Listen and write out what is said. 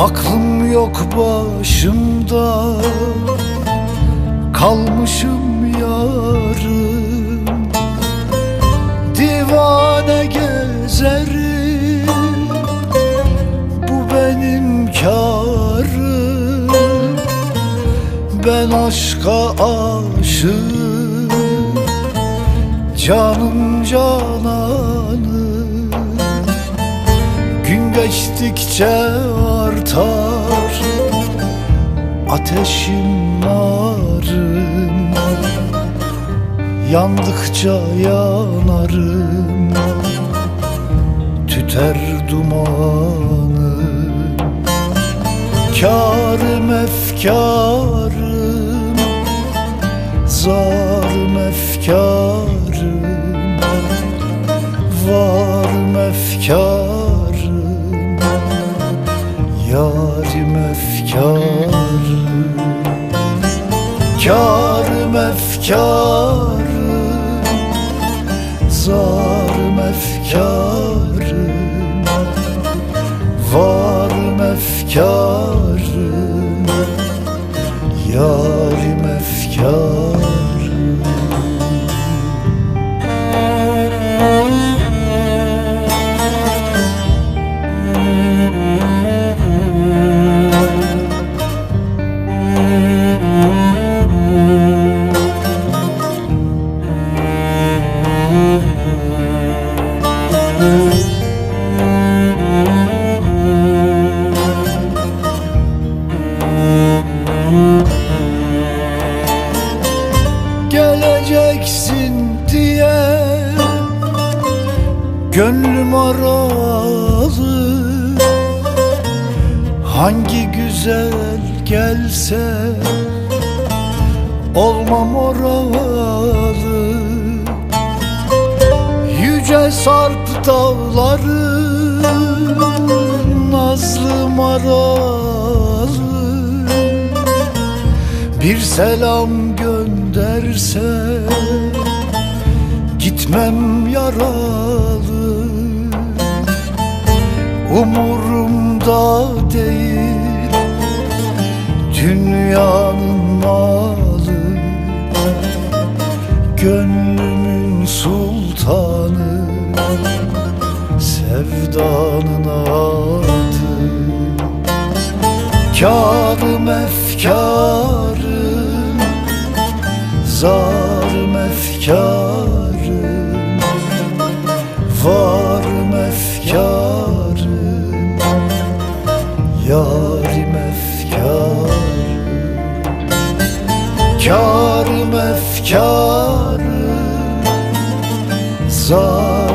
Aklım yok başımda Kalmışım yarım Divane gezerim Bu benim karım Ben aşka aşığım Canım cananım geçtikçe artar Ateşim narım. Yandıkça yanarım Tüter dumanım. Kârım efkarım Zarım efkarım Varım efkarım Yarim efkarım Kârım efkarım Zarım efkarım Gönlüm aralı. Hangi güzel gelse Olmam oralı. Yüce sarp dağları Nazlı maralı. Bir selam gönderse Gitmem yaralı Gönlümün sultanı Sevdanın adı. Kârım efkarım Zarım efkarım Varım efkarım Yarim efkarım Kârım efkarım sun.